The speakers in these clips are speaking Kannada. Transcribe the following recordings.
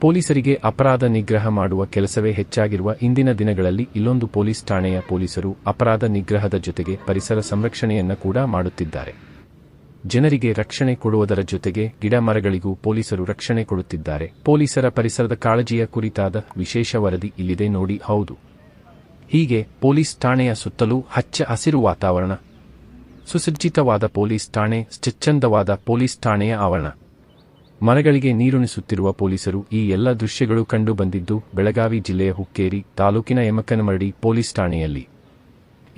ಪೊಲೀಸರಿಗೆ ಅಪರಾಧ ನಿಗ್ರಹ ಮಾಡುವ ಕೆಲಸವೇ ಹೆಚ್ಚಾಗಿರುವ ಇಂದಿನ ದಿನಗಳಲ್ಲಿ ಇಲ್ಲೊಂದು ಪೊಲೀಸ್ ಠಾಣೆಯ ಪೊಲೀಸರು ಅಪರಾಧ ನಿಗ್ರಹದ ಜೊತೆಗೆ ಪರಿಸರ ಸಂರಕ್ಷಣೆಯನ್ನ ಕೂಡ ಮಾಡುತ್ತಿದ್ದಾರೆ. ಜನರಿಗೆ ರಕ್ಷಣೆ ಕೊಡುವುದರ ಜೊತೆಗೆ ಗಿಡ ಮರಗಳಿಗೂ ಪೊಲೀಸರು ರಕ್ಷಣೆ ಕೊಡುತ್ತಿದ್ದಾರೆ. ಪೊಲೀಸರ ಪರಿಸರದ ಕಾಳಜಿಯ ಕುರಿತಾದ ವಿಶೇಷ ವರದಿ ಇಲ್ಲಿದೆ ನೋಡಿ ಹೌದು. ಹೀಗೆ ಪೊಲೀಸ್ ಠಾಣೆಯ ಸುತ್ತಲೂ ಹಚ್ಚ ಹಸಿರು ವಾತಾವರಣ, ಸುಸಜ್ಜಿತವಾದ ಪೊಲೀಸ್ ಠಾಣೆ ಸ್ವಚ್ಛಂದವಾದ ಪೊಲೀಸ್ ಠಾಣೆಯ ಆವರಣ ಮರಗಳಿಗೆ ನೀರುಣಿಸುತ್ತಿರುವ ಪೊಲೀಸರು ಈ ಎಲ್ಲ ದೃಶ್ಯಗಳು ಕಂಡು ಬಂದಿದ್ದು, ಬೆಳಗಾವಿ ಜಿಲ್ಲೆಯ ಹುಕ್ಕೇರಿ ತಾಲೂಕಿನ ಯಮಕನಮರಡಿ ಪೊಲೀಸ್ ಠಾಣೆಯಲ್ಲಿ.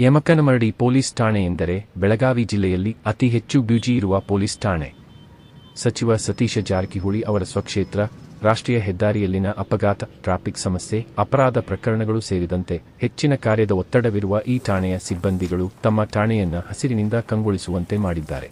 ಯಮಕನಮರಡಿ ಪೊಲೀಸ್ ಠಾಣೆ ಎಂದರೆ ಬೆಳಗಾವಿ ಜಿಲ್ಲೆಯಲ್ಲಿ ಅತಿ ಹೆಚ್ಚು ಬ್ಯೂಜಿ ಇರುವ ಪೊಲೀಸ್ ಠಾಣೆ. ಸಚಿವ ಸತೀಶ ಜಾರಕಿಹೊಳಿ ಅವರ ಸ್ವಕ್ಷೇತ್ರ, ರಾಷ್ಟ್ರೀಯ ಹೆದ್ದಾರಿಯಲ್ಲಿನ ಅಪಘಾತ, ಟ್ರಾಫಿಕ್ ಸಮಸ್ಯೆ, ಅಪರಾಧ ಪ್ರಕರಣಗಳು ಸೇರಿದಂತೆ ಹೆಚ್ಚಿನ ಕಾರ್ಯದ ಒತ್ತಡವಿರುವ ಈ ಠಾಣೆಯ ಸಿಬ್ಬಂದಿಗಳು ತಮ್ಮ ಠಾಣೆಯನ್ನು ಹಸಿರಿನಿಂದ ಕಂಗೊಳಿಸುವಂತೆ ಮಾಡಿದ್ದಾರೆ.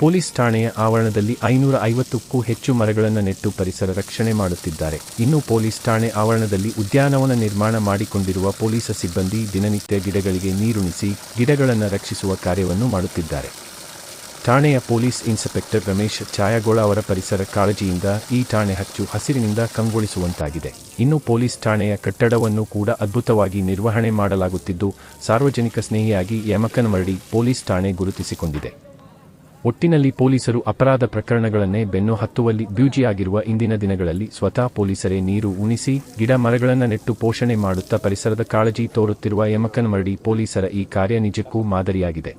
ಪೊಲೀಸ್ ಠಾಣೆಯ ಆವರಣದಲ್ಲಿ ಐನೂರ ಐವತ್ತಕ್ಕೂ ಹೆಚ್ಚು ಮರಗಳನ್ನು ನೆಟ್ಟು ಪರಿಸರ ರಕ್ಷಣೆ ಮಾಡುತ್ತಿದ್ದಾರೆ. ಇನ್ನು ಪೊಲೀಸ್ ಠಾಣೆ ಆವರಣದಲ್ಲಿ ಉದ್ಯಾನವನ ನಿರ್ಮಾಣ ಮಾಡಿಕೊಂಡಿರುವ ಪೊಲೀಸ ಸಿಬ್ಬಂದಿ ದಿನನಿತ್ಯ ಗಿಡಗಳಿಗೆ ನೀರುಣಿಸಿ ಗಿಡಗಳನ್ನು ರಕ್ಷಿಸುವ ಕಾರ್ಯವನ್ನು ಮಾಡುತ್ತಿದ್ದಾರೆ. ಠಾಣೆಯ ಪೊಲೀಸ್ ಇನ್ಸ್ಪೆಕ್ಟರ್ ರಮೇಶ್ ಛಾಯಾಗೋಳ ಅವರ ಪರಿಸರ ಕಾಳಜಿಯಿಂದ ಈ ಠಾಣೆ ಹಚ್ಚು ಹಸಿರಿನಿಂದ ಕಂಗೊಳಿಸುವಂತಾಗಿದೆ. ಇನ್ನು ಪೊಲೀಸ್ ಠಾಣೆಯ ಕಟ್ಟಡವನ್ನು ಕೂಡ ಅದ್ಭುತವಾಗಿ ನಿರ್ವಹಣೆ ಮಾಡಲಾಗುತ್ತಿದ್ದು, ಸಾರ್ವಜನಿಕ ಸ್ನೇಹಿಯಾಗಿ ಯಮಕನಮರಡಿ ಪೊಲೀಸ್ ಠಾಣೆ ಗುರುತಿಸಿಕೊಂಡಿದೆ. ಒಟ್ಟಿನಲ್ಲಿ ಪೊಲೀಸರು ಅಪರಾಧ ಪ್ರಕರಣಗಳನ್ನೇ ಬೆನ್ನು ಹತ್ತುವಲ್ಲಿ ಬ್ಯೂಜಿಯಾಗಿರುವ ಇಂದಿನ ದಿನಗಳಲ್ಲಿ ಸ್ವತಃ ಪೊಲೀಸರೇ ನೀರು ಉಣಿಸಿ, ಗಿಡ ಮರಗಳನ್ನು ನೆಟ್ಟು ಪೋಷಣೆ ಮಾಡುತ್ತಾ ಪರಿಸರದ ಕಾಳಜಿ ತೋರುತ್ತಿರುವ ಯಮಕನ್ಮರಡಿ ಪೊಲೀಸರ ಈ ಕಾರ್ಯ ನಿಜಕ್ಕೂ ಮಾದರಿಯಾಗಿದೆ.